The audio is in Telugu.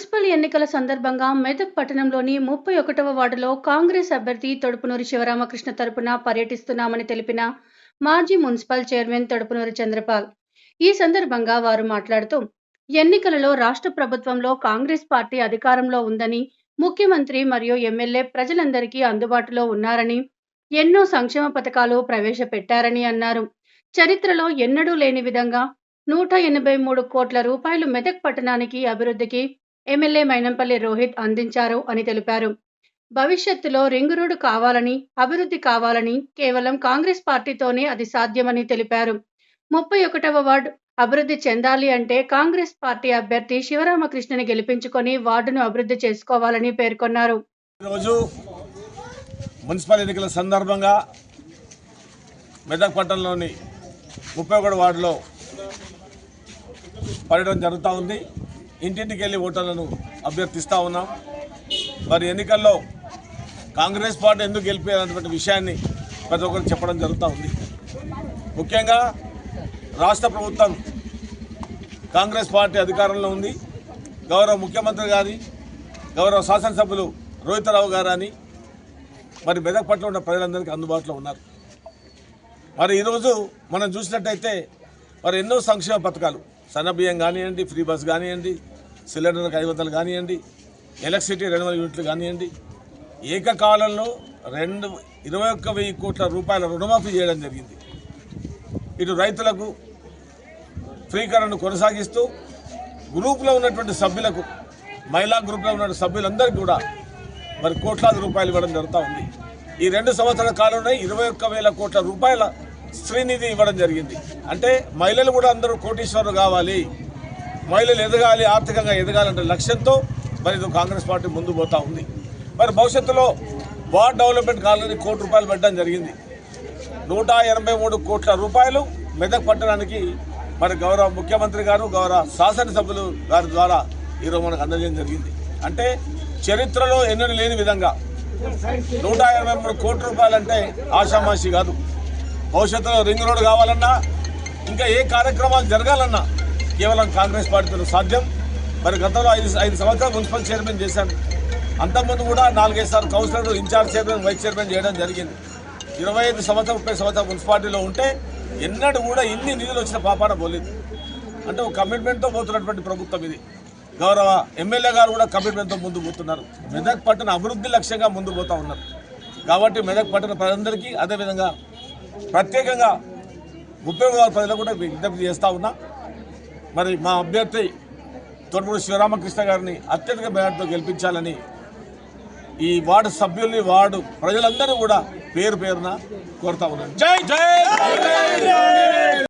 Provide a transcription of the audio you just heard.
మున్సిపల్ ఎన్నికల సందర్భంగా మెదక్ పట్టణంలోని ముప్పై ఒకటవ వార్డులో కాంగ్రెస్ అభ్యర్థి తొడుపునూరి శివరామకృష్ణ తరపున పర్యటిస్తున్నామని తెలిపిన మాజీ మున్సిపల్ చైర్మన్ తొడుపునూరి చంద్రపాల్. ఈ సందర్భంగా వారు మాట్లాడుతూ ఎన్నికలలో రాష్ట్ర ప్రభుత్వంలో కాంగ్రెస్ పార్టీ అధికారంలో ఉందని ముఖ్యమంత్రి మరియు ఎమ్మెల్యే ప్రజలందరికీ అందుబాటులో ఉన్నారని ఎన్నో సంక్షేమ పథకాలు ప్రవేశపెట్టారని అన్నారు. చరిత్రలో ఎన్నడూ లేని విధంగా నూట ఎనభై మూడు కోట్ల రూపాయలు మెదక్ పట్టణానికి అభివృద్ధికి ఎమ్మెల్యే మైనంపల్లి రోహిత్ అందించారు అని తెలిపారు. భవిష్యత్తులో రింగు రోడ్డు కావాలని అభివృద్ధి కావాలని కేవలం కాంగ్రెస్ పార్టీతోనే అది సాధ్యమని తెలిపారు. ముప్పై ఒకటవ వార్డు అభివృద్ధి చెందాలి అంటే కాంగ్రెస్ పార్టీ అభ్యర్థి శివరామకృష్ణని గెలిపించుకొని వార్డును అభివృద్ధి చేసుకోవాలని పేర్కొన్నారు. ఈరోజు మున్సిపల్ ఎన్నికల సందర్భంగా మెదక్ పట్టణంలోని ముప్పై ఒకటి వార్డులో పడడం జరుగుతూ ఉంది. ఇంటింటికి వెళ్ళి ఓటర్లను అభ్యర్థిస్తూ ఉన్నాం. మరి ఎన్నికల్లో కాంగ్రెస్ పార్టీ ఎందుకు గెలిపారన్నటువంటి విషయాన్ని ప్రతి ఒక్కరు చెప్పడం జరుగుతూ ఉంది. ముఖ్యంగా రాష్ట్ర ప్రభుత్వం కాంగ్రెస్ పార్టీ అధికారంలో ఉంది. గౌరవ ముఖ్యమంత్రి గారి గౌరవ శాసనసభ్యులు రోహితరావు గారు అని మరి మెదక్ పట్ల ఉన్న ప్రజలందరికీ అందుబాటులో ఉన్నారు. మరి ఈరోజు మనం చూసినట్టయితే మరి ఎన్నో సంక్షేమ పథకాలు సన్నబియ్యం కానివ్వండి ఫ్రీ బస్ కానివ్వండి సిలిండర్కి ఐదు వందలు కానివ్వండి ఎలక్ట్రిసిటీ రెండు వందల యూనిట్లు కానివ్వండి ఏకకాలంలో రెండు ఇరవై ఒక్క వెయ్యి కోట్ల రూపాయల రుణమాఫీ చేయడం జరిగింది. ఇటు రైతులకు ఫ్రీకరణను కొనసాగిస్తూ గ్రూప్లో ఉన్నటువంటి సభ్యులకు మహిళా గ్రూప్లో ఉన్న సభ్యులందరికీ కూడా మరి కోట్లాది రూపాయలు ఇవ్వడం జరుగుతూ ఉంది. ఈ రెండు సంవత్సరాల కాలంలో ఇరవై ఒక్క వేల కోట్ల రూపాయల శ్రీనిధి ఇవ్వడం జరిగింది. అంటే మహిళలు కూడా అందరూ కోటీశ్వరులు కావాలి. మహిళలు ఎదగాలి ఆర్థికంగా ఎదగాలంటే లక్ష్యంతో మరి కాంగ్రెస్ పార్టీ ముందు పోతా ఉంది. మరి భవిష్యత్తులో వార్డ్ డెవలప్మెంట్ కాలనీ కోటి రూపాయలు పెట్టడం జరిగింది. నూట ఎనభై మూడు కోట్ల రూపాయలు మెదక్ పట్టడానికి మరి గౌరవ ముఖ్యమంత్రి గారు గౌరవ శాసనసభ్యులు గారి ద్వారా ఈరోజు మనకు అందజేయడం జరిగింది. అంటే చరిత్రలో ఎన్నడూ లేని విధంగా నూట ఎనభై మూడు కోట్ల రూపాయలు అంటే ఆషామాషి కాదు. భవిష్యత్తులో రింగ్ రోడ్ కావాలన్నా ఇంకా ఏ కార్యక్రమాలు జరగాలన్నా కేవలం కాంగ్రెస్ పార్టీతో సాధ్యం. మరి గతంలో ఐదు ఐదు సంవత్సరాలు మున్సిపల్ చైర్మన్ చేశాను. అంతకుముందు కూడా నాలుగైదు సార్లు councillor in charge chairman vice chairman చేయడం జరిగింది. ఇరవై ఐదు సంవత్సరం ముప్పై సంవత్సరం మున్సిపాలిటీలో ఉంటే ఎన్నడూ కూడా ఇన్ని నిధులు వచ్చిన పాపాన పోలేదు. అంటే ఒక కమిట్మెంట్తో పోతున్నటువంటి ప్రభుత్వం ఇది. గౌరవ ఎమ్మెల్యే గారు కూడా కమిట్మెంట్తో ముందు పోతున్నారు. మెదక్ పట్టణ అభివృద్ధి లక్ష్యంగా ముందు పోతా ఉన్నారు. కాబట్టి మెదక్ పట్టణ ప్రజలందరికీ అదేవిధంగా ప్రత్యేకంగా ముప్పై గారు ప్రజలకు కూడా విజ్ఞప్తి చేస్తూ ఉన్నా. మరి మా అభ్యర్థి తొడుపుడు శివరామకృష్ణ గారిని అత్యధిక మేరతో గెలిపించాలని ఈ వార్డు సభ్యుల్ని వార్డు ప్రజలందరూ కూడా పేరు పేరున కోరుతా ఉన్నాను. జై జై!